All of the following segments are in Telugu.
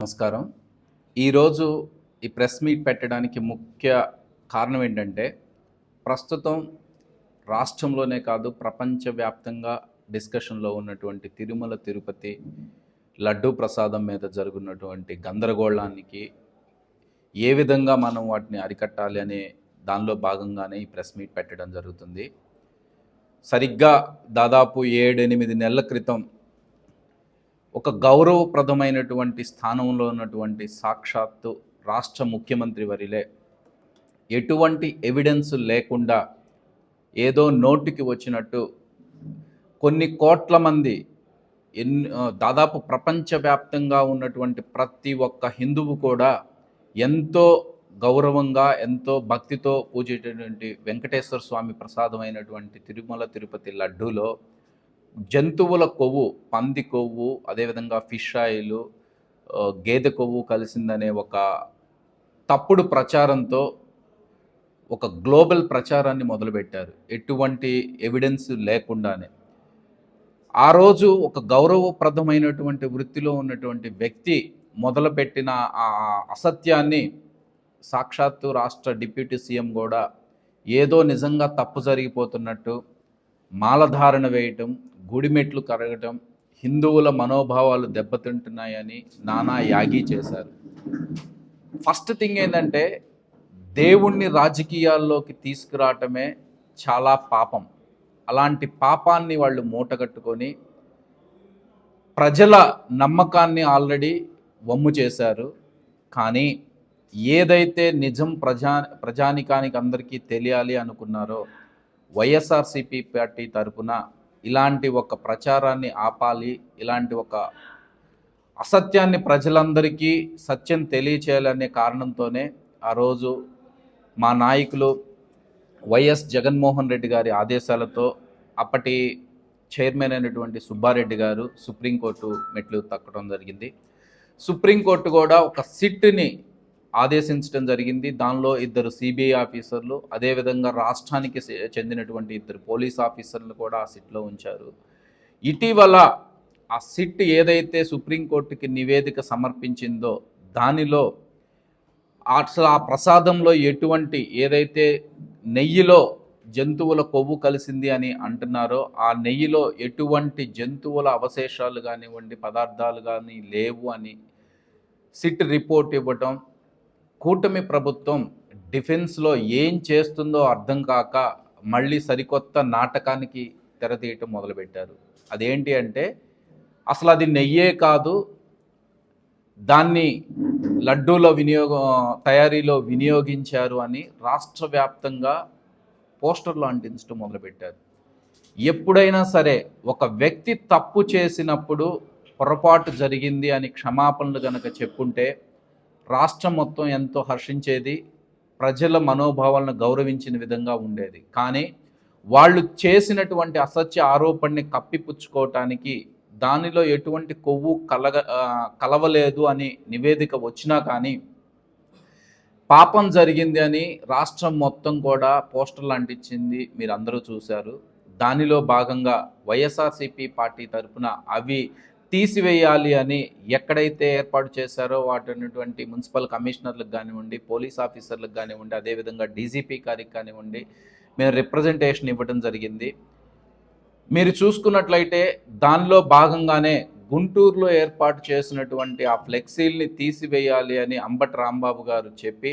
నమస్కారం. ఈరోజు ఈ ప్రెస్ మీట్ పెట్టడానికి ముఖ్య కారణం ఏంటంటే ప్రస్తుతం రాష్ట్రంలోనే కాదు ప్రపంచవ్యాప్తంగా డిస్కషన్లో ఉన్నటువంటి తిరుమల తిరుపతి లడ్డూ ప్రసాదం మీద జరుగుతున్నటువంటి గందరగోళానికి ఏ విధంగా మనం వాటిని అరికట్టాలి అనే దానిలో భాగంగానే ఈ ప్రెస్ మీట్ పెట్టడం జరుగుతుంది. సరిగ్గా దాదాపు ఏడెనిమిది నెలల క్రితం ఒక గౌరవప్రదమైనటువంటి స్థానంలో ఉన్నటువంటి సాక్షాత్తు రాష్ట్ర ముఖ్యమంత్రి వరిలే. ఎటువంటి ఎవిడెన్స్ లేకుండా ఏదో నోటికి వచ్చినట్టు కొన్ని కోట్ల మంది ఎన్ దాదాపు ప్రపంచవ్యాప్తంగా ఉన్నటువంటి ప్రతి ఒక్క హిందువు కూడా ఎంతో గౌరవంగా ఎంతో భక్తితో పూజేటటువంటి వెంకటేశ్వర స్వామి ప్రసాదమైనటువంటి తిరుమల తిరుపతి లడ్డూలో జంతువుల కొవ్వు పంది కొవ్వు అదేవిధంగా ఫిష్ ఆయిల్ గేదె కొవ్వు కలిసిందనే ఒక తప్పుడు ప్రచారంతో ఒక గ్లోబల్ ప్రచారాన్ని మొదలుపెట్టారు. ఎటువంటి ఎవిడెన్స్ లేకుండానే. ఆ రోజు ఒక గౌరవప్రదమైనటువంటి వృత్తిలో ఉన్నటువంటి వ్యక్తి మొదలుపెట్టిన ఆ అసత్యాన్ని సాక్షాత్తు రాష్ట్ర డిప్యూటీ సీఎం కూడా ఏదో నిజంగా తప్పు జరిగిపోతున్నట్టు మాలధారణ వేయటం గుడిమెట్లు కరగటం హిందువుల మనోభావాలు దెబ్బతింటున్నాయని నానా యాగి చేశారు. ఫస్ట్ థింగ్ ఏంటంటే దేవుణ్ణి రాజకీయాల్లోకి తీసుకురావటమే చాలా పాపం. అలాంటి పాపాన్ని వాళ్ళు మూటగట్టుకొని ప్రజల నమ్మకాన్ని ఆల్రెడీ వమ్ము చేశారు. కానీ ఏదైతే నిజం ప్రజా ప్రజానికానికి అందరికీ తెలియాలి అనుకున్నారో వైఎస్ఆర్సిపి పార్టీ తరపున ఇలాంటి ఒక ప్రచారాన్ని ఆపాలి ఇలాంటి ఒక అసత్యాన్ని ప్రజలందరికీ సత్యం తెలియచేయాలనే కారణంతోనే ఆ రోజు మా నాయకులు వైఎస్ జగన్మోహన్ రెడ్డి గారి ఆదేశాలతో అప్పటి చైర్మన్ అయినటువంటి సుబ్బారెడ్డి గారు సుప్రీంకోర్టు మెట్లు తక్కడం జరిగింది. సుప్రీంకోర్టు కూడా ఒక సిట్ని ఆదేశించడం జరిగింది. దానిలో ఇద్దరు సిబిఐ ఆఫీసర్లు అదేవిధంగా రాష్ట్రానికి చెందినటువంటి ఇద్దరు పోలీస్ ఆఫీసర్లు కూడా ఆ సిట్లో ఉంచారు. ఇటీవల ఆ సిట్ ఏదైతే సుప్రీంకోర్టుకి నివేదిక సమర్పించిందో దానిలో అసలు ఆ ప్రసాదంలో ఎటువంటి ఏదైతే నెయ్యిలో జంతువుల కొవ్వు కలిసింది అని అంటున్నారో ఆ నెయ్యిలో ఎటువంటి జంతువుల అవశేషాలు కానివ్వండి పదార్థాలు కానీ లేవు అని సిట్ రిపోర్ట్ ఇవ్వటం కూటమి ప్రభుత్వం డిఫెన్స్లో ఏం చేస్తుందో అర్థం కాక మళ్ళీ సరికొత్త నాటకానికి తెరతీయటం మొదలుపెట్టారు. అదేంటి అంటే అసలు అది నెయ్యే కాదు దాన్ని లడ్డూల వినియోగం తయారీలో వినియోగించారు అని రాష్ట్ర వ్యాప్తంగా పోస్టర్లు అంటించడం మొదలుపెట్టారు. ఎప్పుడైనా సరే ఒక వ్యక్తి తప్పు చేసినప్పుడు పొరపాటు జరిగింది అని క్షమాపణలు గనక చెప్పుంటే రాష్ట్రం మొత్తం ఎంతో హర్షించేది ప్రజల మనోభావాలను గౌరవించిన విధంగా ఉండేది. కానీ వాళ్ళు చేసినటువంటి అసత్య ఆరోపణని కప్పిపుచ్చుకోవటానికి దానిలో ఎటువంటి కొవ్వు కలగ కలవలేదు అని నివేదిక వచ్చినా కానీ పాపం జరిగింది అని రాష్ట్రం మొత్తం కూడా పోస్టర్లు అంటించింది మీరు అందరూ చూశారు. దానిలో భాగంగా వైఎస్ఆర్సీపీ పార్టీ తరఫున అవి తీసివేయాలి అని ఎక్కడైతే ఏర్పాటు చేశారో వాటినటువంటి మున్సిపల్ కమిషనర్లకు కానివ్వండి పోలీస్ ఆఫీసర్లకు కానివ్వండి అదేవిధంగా డీజీపీ గారికి కానివ్వండి మేము రిప్రజెంటేషన్ ఇవ్వడం జరిగింది. మీరు చూసుకున్నట్లయితే దానిలో భాగంగానే గుంటూరులో ఏర్పాటు చేసినటువంటి ఆ ఫ్లెక్సీల్ని తీసివేయాలి అని అంబటి రాంబాబు గారు చెప్పి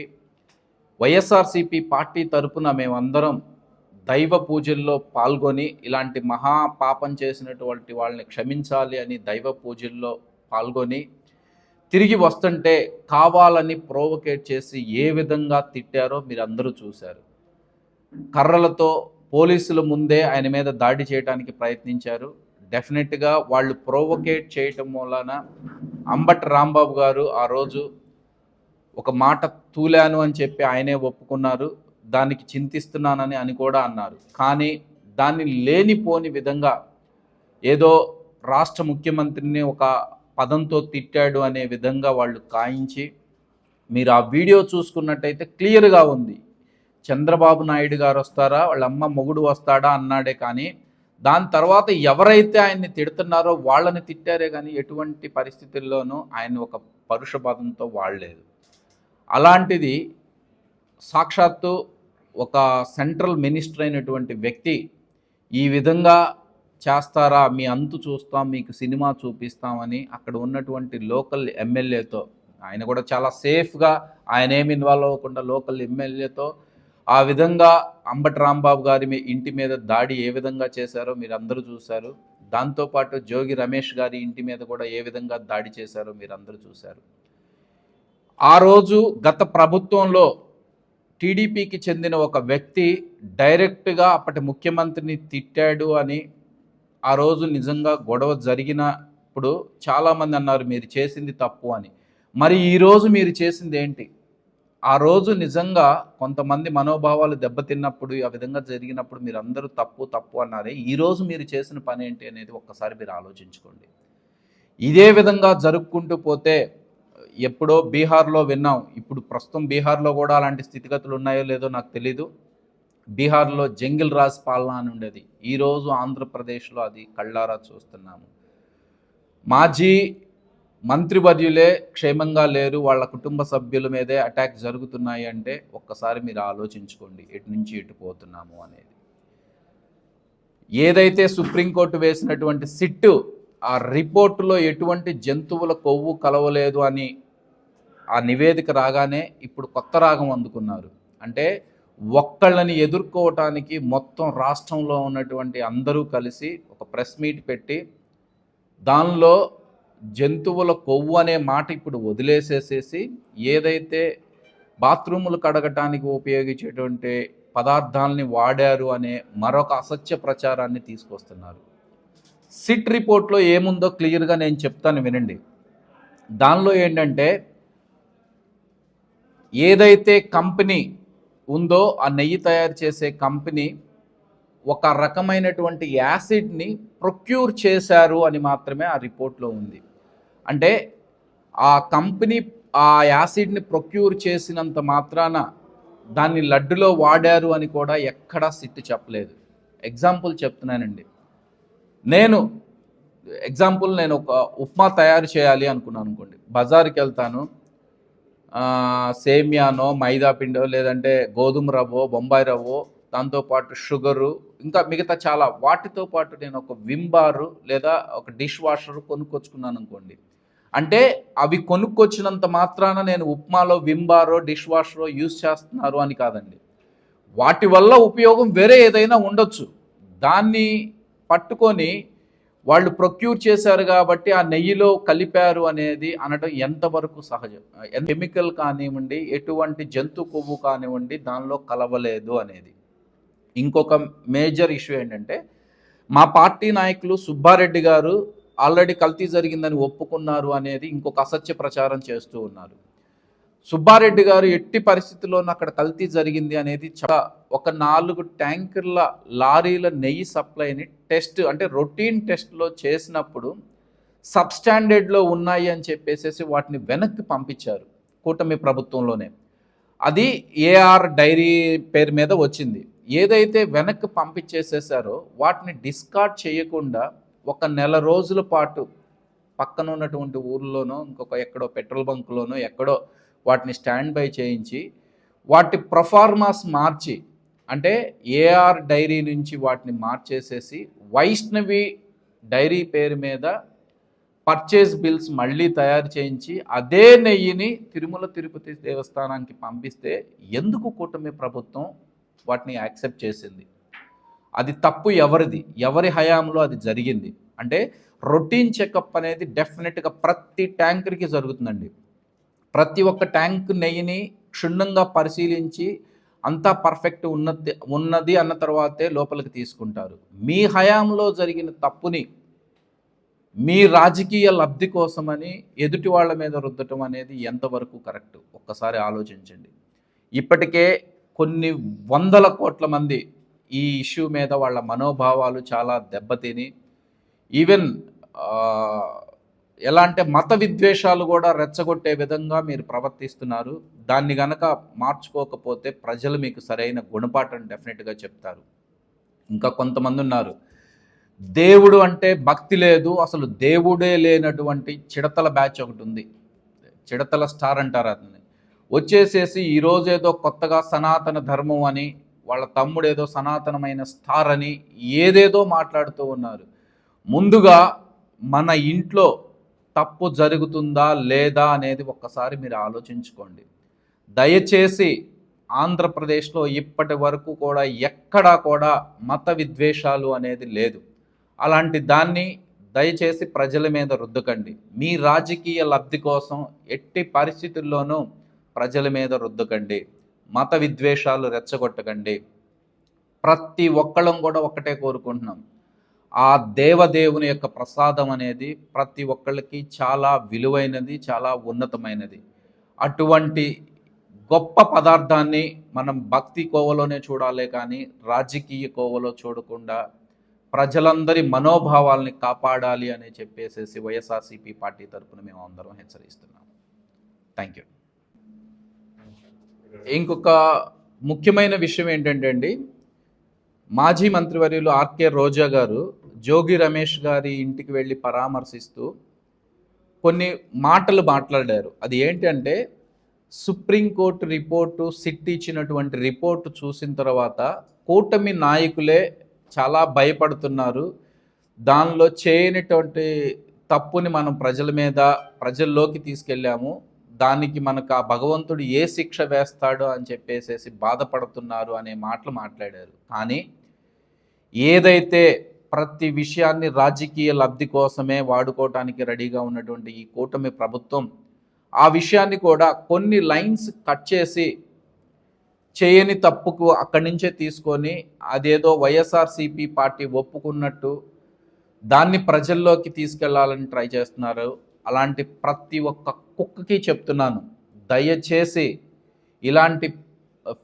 వైఎస్ఆర్సీపీ పార్టీ తరపున మేమందరం దైవ పూజల్లో పాల్గొని ఇలాంటి మహా పాపం చేసినటువంటి వాళ్ళని క్షమించాలి అని దైవ పూజల్లో పాల్గొని తిరిగి వస్తుంటే కావాలని ప్రోవకేట్ చేసి ఏ విధంగా తిట్టారో మీరు అందరూ చూశారు. కర్రలతో పోలీసుల ముందే ఆయన మీద దాడి చేయడానికి ప్రయత్నించారు. డెఫినెట్గా వాళ్ళు ప్రోవకేట్ చేయటం వలన అంబట్ రాంబాబు గారు ఆ రోజు ఒక మాట తూలాను అని చెప్పి ఆయనే ఒప్పుకున్నారు. దానికి చింతిస్తున్నానని అని కూడా అన్నారు. కానీ దాన్ని లేనిపోని విధంగా ఏదో రాష్ట్ర ముఖ్యమంత్రిని ఒక పదంతో తిట్టాడు అనే విధంగా వాళ్ళు కాయించి మీరు ఆ వీడియో చూసుకున్నట్టయితే క్లియర్గా ఉంది. చంద్రబాబు నాయుడు గారు వస్తారా? వాళ్ళ అమ్మ మొగుడు వస్తాడా? అన్నాడే కానీ దాని తర్వాత ఎవరైతే ఆయన్ని తిడుతున్నారో వాళ్ళని తిట్టారే కానీ ఎటువంటి పరిస్థితుల్లోనూ ఆయన ఒక పరుష పదంతో వాడలేదు. అలాంటిది సాక్షాత్తు ఒక సెంట్రల్ మినిస్టర్ అయినటువంటి వ్యక్తి ఈ విధంగా చేస్తారా? మీ అంతు చూస్తాం మీకు సినిమా చూపిస్తామని అక్కడ ఉన్నటువంటి లోకల్ ఎమ్మెల్యేతో ఆయన కూడా చాలా సేఫ్గా ఆయన ఏమి ఇన్వాల్వ్ అవ్వకుండా లోకల్ ఎమ్మెల్యేతో ఆ విధంగా అంబటి రాంబాబు గారి మీ ఇంటి మీద దాడి ఏ విధంగా చేశారో మీరు అందరూ చూశారు దాంతోపాటు జోగి రమేష్ గారి ఇంటి మీద కూడా ఏ విధంగా దాడి చేశారో మీరు అందరూ చూశారు. ఆ రోజు గత ప్రభుత్వంలో టీడీపీకి చెందిన ఒక వ్యక్తి డైరెక్ట్గా అప్పటి ముఖ్యమంత్రిని తిట్టాడు అని ఆ రోజు నిజంగా గొడవ జరిగినప్పుడు చాలామంది అన్నారు మీరు చేసింది తప్పు అని. మరి ఈరోజు మీరు చేసింది ఏంటి? ఆ రోజు నిజంగా కొంతమంది మనోభావాలు దెబ్బతిన్నప్పుడు ఆ విధంగా జరిగినప్పుడు మీరు అందరూ తప్పు తప్పు అన్నారే. ఈరోజు మీరు చేసిన పని ఏంటి అనేది ఒక్కసారి మీరు ఆలోచించుకోండి. ఇదే విధంగా జరుపుకుంటూ పోతే ఎప్పుడో బీహార్లో విన్నాం. ఇప్పుడు ప్రస్తుతం బీహార్లో కూడా అలాంటి స్థితిగతులు ఉన్నాయో లేదో నాకు తెలీదు. బీహార్లో జంగిల్ రాజ్ పాలన అని ఉండేది. ఈరోజు ఆంధ్రప్రదేశ్లో అది కళ్ళారా చూస్తున్నాము. మాజీ మంత్రివర్యులే క్షేమంగా లేరు. వాళ్ళ కుటుంబ సభ్యుల మీదే అటాక్ జరుగుతున్నాయి అంటే ఒక్కసారి మీరు ఆలోచించుకోండి. ఎటు నుంచి ఎటు పోతున్నాము అనేది. ఏదైతే సుప్రీంకోర్టు వేసినటువంటి సిట్టు ఆ రిపోర్టులో ఎటువంటి జంతువుల కొవ్వు కలవలేదు అని ఆ నివేదిక రాగానే ఇప్పుడు కొత్త రాగం అందుకున్నారు. అంటే ఒక్కళ్ళని ఎదుర్కోవటానికి మొత్తం రాష్ట్రంలో ఉన్నటువంటి అందరూ కలిసి ఒక ప్రెస్ మీట్ పెట్టి దానిలో జంతువుల కొవ్వు అనే మాట ఇప్పుడు వదిలేసేసేసి ఏదైతే బాత్రూములు కడగటానికి ఉపయోగించేటువంటి పదార్థాలని వాడారు అనే మరొక అసత్య ప్రచారాన్ని తీసుకొస్తున్నారు. సిట్ రిపోర్ట్లో ఏముందో క్లియర్గా నేను చెప్తాను వినండి. దానిలో ఏంటంటే ఏదైతే కంపెనీ ఉందో ఆ నెయ్యి తయారు చేసే కంపెనీ ఒక రకమైనటువంటి యాసిడ్ని ప్రొక్యూర్ చేశారు అని మాత్రమే ఆ రిపోర్ట్లో ఉంది. అంటే ఆ కంపెనీ ఆ యాసిడ్ని ప్రొక్యూర్ చేసినంత మాత్రాన దాన్ని లడ్డులో వాడారు అని కూడా ఎక్కడా సిట్టు చెప్పలేదు. ఎగ్జాంపుల్ చెప్తున్నానండి. నేను ఎగ్జాంపుల్ నేను ఒక ఉప్మా తయారు చేయాలి అనుకున్నాను అనుకోండి. బజార్కి వెళ్తాను సేమియానో మైదా పిండో లేదంటే గోధుమ రవ్వో బొంబాయి రవ్వో దాంతోపాటు షుగరు ఇంకా మిగతా చాలా. వాటితో పాటు నేను ఒక విమ్ బారు లేదా ఒక డిష్ వాషర్ కొనుక్కొచ్చుకున్నాను అనుకోండి. అంటే అవి కొనుక్కొచ్చినంత మాత్రాన నేను ఉప్మాలో విమ్ బారో డిష్ వాషరో యూజ్ చేస్తున్నారు అని కాదండి. వాటి వల్ల ఉపయోగం వేరే ఏదైనా ఉండొచ్చు. దాన్ని పట్టుకొని వాళ్ళు ప్రొక్యూర్ చేశారు కాబట్టి ఆ నెయ్యిలో కలిపారు అనేది అనడం ఎంతవరకు సహజం? కెమికల్ కానివ్వండి ఎటువంటి జంతు కొవ్వు కానివ్వండి దానిలో కలవలేదు అనేది. ఇంకొక మేజర్ ఇష్యూ ఏంటంటే మా పార్టీ నాయకులు సుబ్బారెడ్డి గారు ఆల్రెడీ కల్తీ జరిగిందని ఒప్పుకున్నారు అనేది ఇంకొక అసత్య ప్రచారం చేస్తూ ఉన్నారు. సుబ్బారెడ్డి గారు ఎట్టి పరిస్థితుల్లోనూ అక్కడ కల్తీ జరిగింది అనేది చాలా ఒక నాలుగు ట్యాంకర్ల లారీల నెయ్యి సప్లైని టెస్ట్ అంటే రొటీన్ టెస్ట్లో చేసినప్పుడు సబ్స్టాండర్డ్లో ఉన్నాయి అని చెప్పేసేసి వాటిని వెనక్కి పంపించారు కూటమి ప్రభుత్వంలోనే. అది ఏఆర్ డైరీ పేరు మీద వచ్చింది. ఏదైతే వెనక్కి పంపించేసేసారో వాటిని డిస్కార్డ్ చేయకుండా ఒక నెల రోజుల పాటు పక్కన ఉన్నటువంటి ఊర్లోనో ఇంకొక ఎక్కడో పెట్రోల్ బంక్లోనో ఎక్కడో వాటిని స్టాండ్ బై చేయించి వాటి ప్రొఫార్మాస్ మార్చి అంటే ఏఆర్ డైరీ నుంచి వాటిని మార్చేసేసి వైష్ణవి డైరీ పేరు మీద పర్చేస్ బిల్స్ మళ్ళీ తయారు చేయించి అదే నెయ్యిని తిరుమల తిరుపతి దేవస్థానానికి పంపిస్తే ఎందుకు కూటమి ప్రభుత్వం వాటిని యాక్సెప్ట్ చేసింది? అది తప్పు ఎవరిది? ఎవరి హయాంలో అది జరిగింది? అంటే రొటీన్ చెకప్ అనేది డెఫినెట్గా ప్రతి ట్యాంకర్కి జరుగుతుందండి. ప్రతి ఒక్క ట్యాంక్ నెయ్యిని క్షుణ్ణంగా పరిశీలించి అంతా పర్ఫెక్ట్ ఉన్నది ఉన్నది అన్న తర్వాతే లోపలికి తీసుకుంటారు. మీ హయాంలో జరిగిన తప్పుని మీ రాజకీయ లబ్ధి కోసమని ఎదుటి వాళ్ళ మీద రుద్దటం అనేది ఎంతవరకు కరెక్ట్? ఒక్కసారి ఆలోచించండి. ఇప్పటికే కొన్ని వందల కోట్ల మంది ఈ ఇష్యూ మీద వాళ్ళ మనోభావాలు చాలా దెబ్బతిని ఈవెన్ ఎలా అంటే మత విద్వేషాలు కూడా రెచ్చగొట్టే విధంగా మీరు ప్రవర్తిస్తున్నారు. దాన్ని గనక మార్చుకోకపోతే ప్రజలు మీకు సరైన గుణపాఠం డెఫినెట్గా చెప్తారు. ఇంకా కొంతమంది ఉన్నారు. దేవుడు అంటే భక్తి లేదు అసలు దేవుడే లేనటువంటి చిడతల బ్యాచ్ ఒకటి ఉంది. చిడతల స్టార్ అంటారు అతన్ని. వచ్చేసేసి ఈరోజు ఏదో కొత్తగా సనాతన ధర్మం అని వాళ్ళ తమ్ముడు ఏదో సనాతనమైన స్టార్ అని ఏదేదో మాట్లాడుతూ ఉన్నారు. ముందుగా మన ఇంట్లో తప్పు జరుగుతుందా లేదా అనేది ఒక్కసారి మీరు ఆలోచించుకోండి. దయచేసి ఆంధ్రప్రదేశ్లో ఇప్పటి వరకు కూడా ఎక్కడా కూడా మత విద్వేషాలు అనేది లేదు. అలాంటి దాన్ని దయచేసి ప్రజల మీద రుద్దకండి. మీ రాజకీయ లబ్ధి కోసం ఎట్టి పరిస్థితుల్లోనూ ప్రజల మీద రుద్దకండి. మత విద్వేషాలు రెచ్చగొట్టకండి. ప్రతి ఒక్కళ్ళం కూడా ఒక్కటే కోరుకుంటున్నాం. ఆ దేవదేవుని యొక్క ప్రసాదం అనేది ప్రతి ఒక్కళ్ళకి చాలా విలువైనది చాలా ఉన్నతమైనది. అటువంటి గొప్ప పదార్థాన్ని మనం భక్తి కోవలోనే చూడాలి కానీ రాజకీయ కోవలో చూడకుండా ప్రజలందరి మనోభావాల్ని కాపాడాలి అని చెప్పేసేసి వైఎస్ఆర్సీపీ పార్టీ తరఫున మేము అందరం హెచ్చరిస్తున్నాం. థ్యాంక్ యూ ఇంకొక ముఖ్యమైన విషయం ఏంటంటే అండి మాజీ మంత్రివర్యులు ఆర్కే రోజా గారు జోగి రమేష్ గారి ఇంటికి వెళ్ళి పరామర్శిస్తూ కొన్ని మాటలు మాట్లాడారు. అది ఏంటంటే సుప్రీంకోర్టు రిపోర్టు సిట్ ఇచ్చినటువంటి రిపోర్టు చూసిన తర్వాత కూటమి నాయకులే చాలా భయపడుతున్నారు. దానిలో చేయనటువంటి తప్పుని మనం ప్రజల మీద ప్రజల్లోకి తీసుకెళ్ళాము. దానికి మనకు ఆ భగవంతుడు ఏ శిక్ష వేస్తాడో అని చెప్పేసేసి బాధపడుతున్నారు అనే మాటలు మాట్లాడారు. కానీ ఏదైతే ప్రతి విషయాన్ని రాజకీయ లబ్ధి కోసమే వాడుకోవటానికి రెడీగా ఉన్నటువంటి ఈ కూటమి ప్రభుత్వం ఆ విషయాన్ని కూడా కొన్ని లైన్స్ కట్ చేసి చేయని తప్పుకు అక్కడి నుంచే తీసుకొని అదేదో వైఎస్ఆర్సీపీ పార్టీ ఒప్పుకున్నట్టు దాన్ని ప్రజల్లోకి తీసుకెళ్ళాలని ట్రై చేస్తున్నారు. అలాంటి ప్రతి ఒక్క కుక్కకి చెప్తున్నాను. దయచేసి ఇలాంటి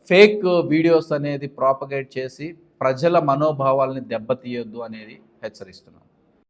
ఫేక్ వీడియోస్ అనేది ప్రాపగేట్ చేసి ప్రజల మనోభావాల్ని దెబ్బతీయొద్దు అనేది హెచ్చరిస్తున్నాను.